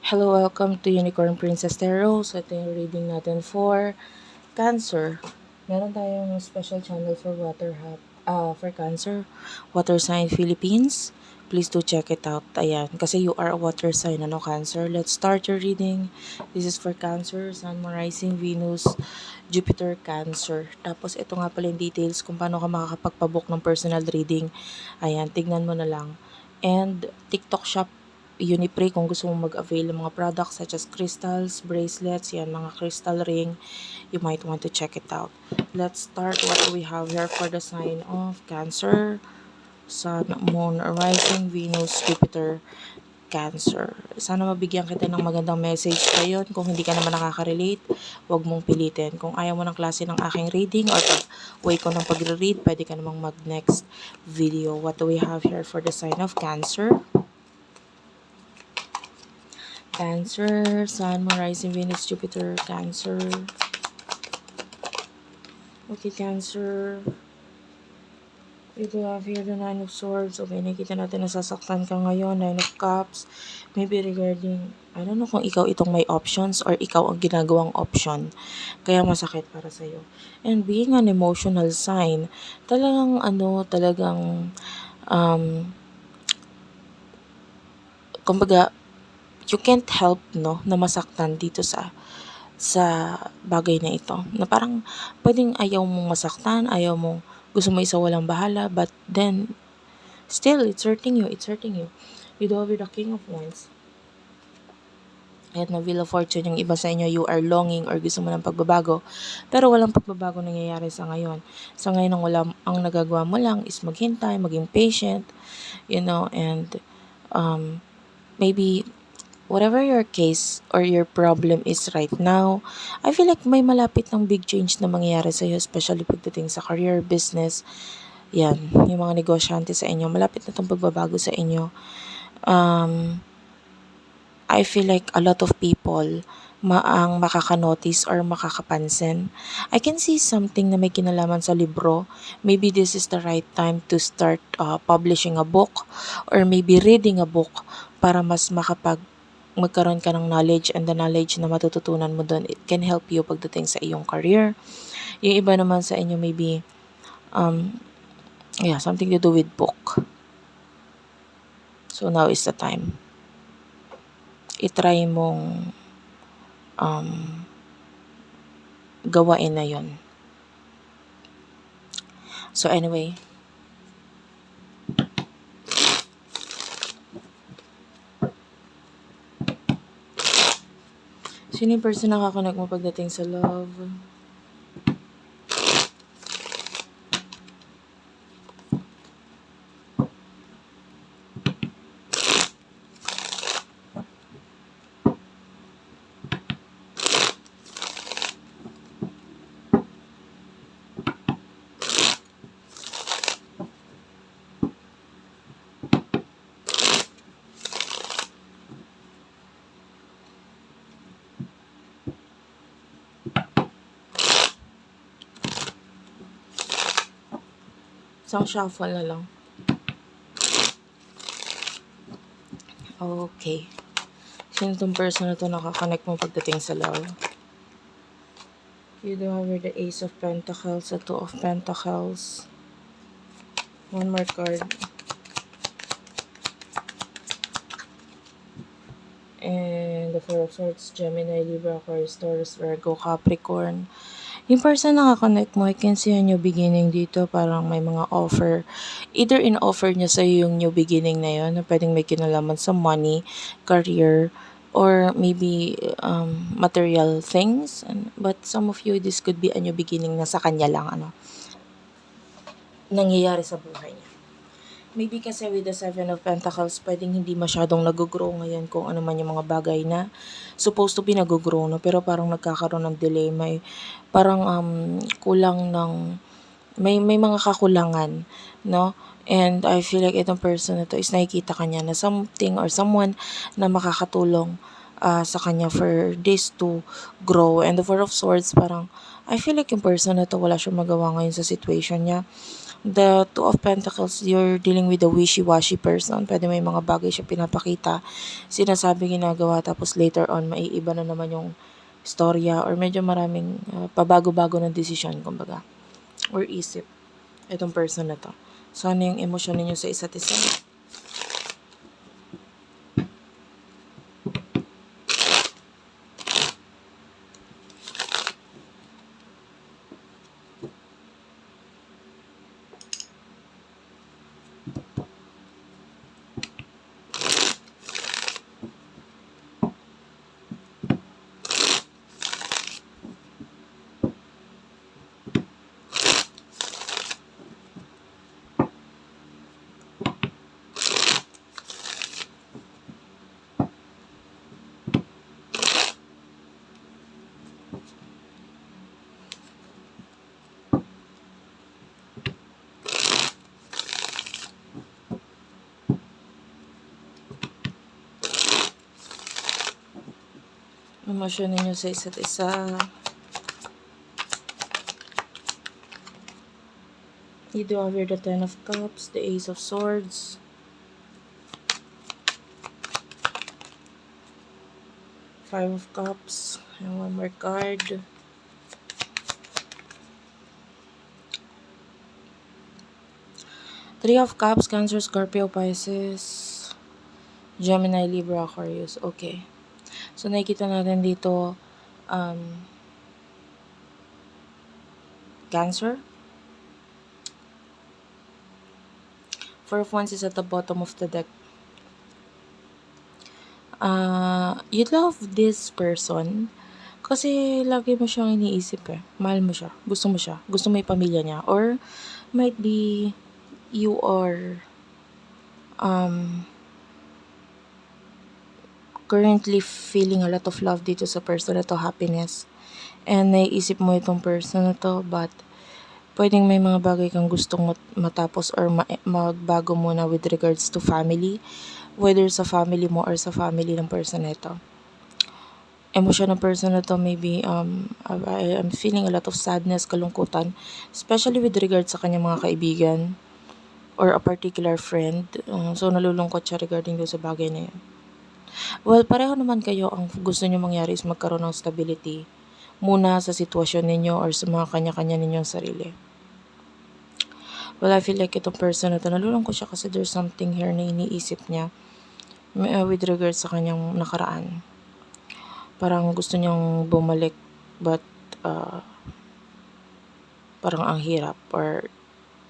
Hello, welcome to Unicorn Princess Tarot. So, ito yung reading natin for Cancer. Meron tayong special channel for water hap, ah, for Cancer, Water Sign Philippines. Please do check it out. Ayan, kasi you are a water sign, ano, Cancer. Let's start your reading. This is for Cancer, Sun, Rising, Venus, Jupiter, Cancer. Tapos, ito nga pala yung details kung paano ka makakapagpabook ng personal reading. Ayan, tignan mo na lang. And, TikTok shop Unipray kung gusto mong mag-avail ng mga products such as crystals, bracelets, yan, mga crystal ring, you might want to check it out. Let's start what we have here for the sign of Cancer, Sun, Moon, Rising, Venus, Jupiter, Cancer. Sana mabigyan kita ng magandang message ngayon. Kung hindi ka naman nakaka-relate, huwag mong pilitin. Kung ayaw mo ng klase ng aking reading or way ko ng pagre-read, pwede ka namang mag-next video. What do we have here for the sign of Cancer? Cancer, Sun, Rising, Venus, Jupiter, Cancer. Okay, Cancer. We do have here the Nine of Swords. Okay, nakita natin nasasaktan ka ngayon. Nine of Cups. Maybe regarding, I don't know kung ikaw itong may options or ikaw ang ginagawang option. Kaya masakit para sa'yo. And being an emotional sign, talagang ano, talagang, um, kumbaga, you can't help no na masaktan dito sa sa bagay na ito. Na parang pwedeng ayaw mong masaktan, ayaw mong gusto mo isa walang bahala, but then still it's hurting you, it's hurting you. You do have the King of Wands. Kahit na Wheel of Fortune, yung iba sa inyo, you are longing or gusto mo ng pagbabago. Pero walang pagbabago nangyayari sa ngayon. Sa ngayon, ang, wala, ang nagagawa mo lang is maghintay, maging patient, you know, and um, maybe whatever your case or your problem is right now, I feel like may malapit ng big change na mangyayari sa iyo, especially pagdating sa career, business, yan, yung mga negosyante sa inyo, malapit na itong pagbabago sa inyo. Um, I feel like a lot of people maang makakanotice or makakapansin. I can see something na may kinalaman sa libro. Maybe this is the right time to start uh, publishing a book or maybe reading a book para mas makapag magkaroon ka ng knowledge and the knowledge na matututunan mo doon, it can help you pagdating sa iyong career. Yung iba naman sa inyo maybe, um, yeah, something to do with book. So now is the time. I-try mong um, gawain na yon. So anyway, sino yung person na kakanak mo pagdating sa love? Isang shuffle na lang. Okay. Sino tong person na to nakakonect mo pagdating sa love? You do have the Ace of Pentacles, the Two of Pentacles. One more card. And the Four of Swords, Gemini, Libra, Aquarius, Taurus, Virgo, Capricorn. Yung person na nakakonect mo, I can see a new beginning dito. Parang may mga offer. Either in-offer niya sa yung new beginning na yun, na pwedeng may kinalaman sa money, career, or maybe um, material things. But some of you, this could be a new beginning na sa kanya lang, ano, nangyayari sa buhay niya. Maybe kasi with the Seven of Pentacles, pwedeng hindi masyadong nag-grow ngayon kung ano man yung mga bagay na supposed to be nag-grow, no? Pero parang nagkakaroon ng delay. May parang um, kulang ng, may, may mga kakulangan, no? And I feel like itong person na to is nakikita kanya na something or someone na makakatulong uh, sa kanya for this to grow. And the Four of Swords, parang, I feel like yung person na to wala siyang magawa ngayon sa situation niya The Two of Pentacles, you're dealing with a wishy-washy person. Pwede may mga bagay siya pinapakita, sinasabi, ginagawa, tapos later on, maiiba na naman yung storya or medyo maraming uh, pabago-bago ng desisyon, kumbaga, or isip itong person na to. So, ano yung emosyon ninyo sa isa't isa? Emosyon ninyo sa isa't isa. You do have here the Ten of Cups, the Ace of Swords. Five of Cups, and one more card. Three of Cups, Cancer, Scorpio, Pisces, Gemini, Libra, Aquarius. Okay. So, nakikita natin dito, um, Cancer. Four of Wands is at the bottom of the deck. Uh, you love this person kasi lagi mo siyang iniisip eh. Mahal mo siya. Gusto mo siya. Gusto mo yung pamilya niya. Or might be you are um, currently feeling a lot of love dito sa person na to, happiness. And naiisip mo itong person na to, but pwedeng may mga bagay kang gustong mat- matapos or ma- magbago muna with regards to family, whether sa family mo or sa family ng person na ito. Emosyon ng person na to, maybe um, I, I'm feeling a lot of sadness, kalungkutan, especially with regards sa kanyang mga kaibigan or a particular friend. Uh, so, nalulungkot siya regarding doon sa bagay na yun. Well, pareho naman kayo ang gusto nyo mangyari is magkaroon ng stability muna sa sitwasyon ninyo or sa mga kanya-kanya ninyong sarili. Well, I feel like itong person na to, nalulungkot siya kasi there's something here na iniisip niya uh, with regards sa kanyang nakaraan. Parang gusto niyang bumalik but uh, parang ang hirap or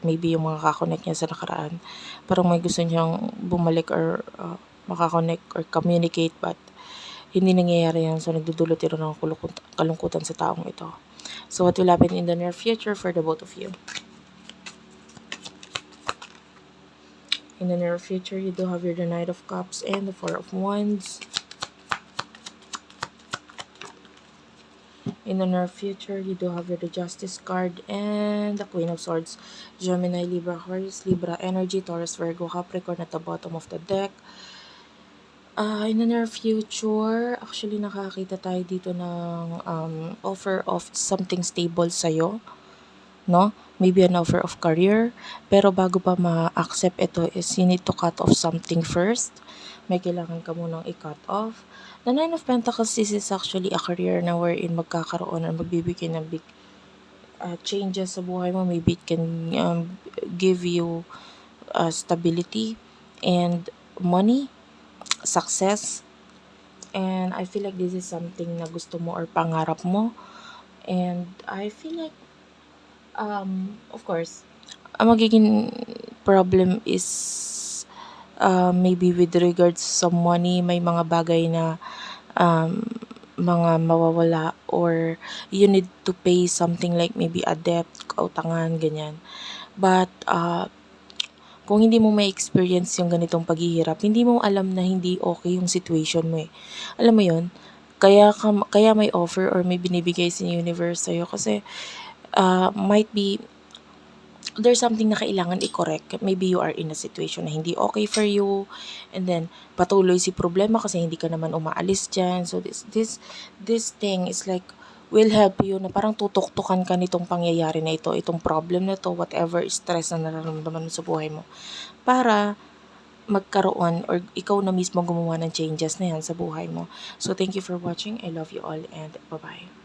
maybe yung mga kakonect niya sa nakaraan. Parang may gusto niyang bumalik or uh, makakonect or communicate but hindi nangyayari yan. So, nagdudulot ito ng kalungkutan sa taong ito. So, what will happen in the near future for the both of you? In the near future, you do have your the Knight of Cups and the Four of Wands. In the near future, you do have your the Justice card and the Queen of Swords. Gemini, Libra, Aquarius, Libra, Energy, Taurus, Virgo, Capricorn at the bottom of the deck. Uh, in the near future, actually nakakita tayo dito ng um, offer of something stable sa'yo. No? Maybe an offer of career. Pero bago pa ma-accept ito is you need to cut off something first. May kailangan ka munang i-cut off. The Nine of Pentacles, this is actually a career na wherein magkakaroon or magbibigay ng big uh, changes sa buhay mo. Maybe it can um, give you uh, stability and money success. And I feel like this is something na gusto mo or pangarap mo. And I feel like, um, of course, ang magiging problem is uh, maybe with regards sa money, may mga bagay na um, mga mawawala or you need to pay something like maybe a debt, kautangan, ganyan. But uh, kung hindi mo may experience yung ganitong paghihirap, hindi mo alam na hindi okay yung situation mo eh. Alam mo yon kaya, ka, kaya may offer or may binibigay sa universe sa'yo kasi uh, might be there's something na kailangan i-correct. Maybe you are in a situation na hindi okay for you and then patuloy si problema kasi hindi ka naman umaalis dyan. So this this this thing is like will help you na parang tutuktukan ka nitong pangyayari na ito, itong problem na to, whatever stress na nararamdaman mo sa buhay mo. Para magkaroon or ikaw na mismo gumawa ng changes na yan sa buhay mo. So, thank you for watching. I love you all and bye-bye.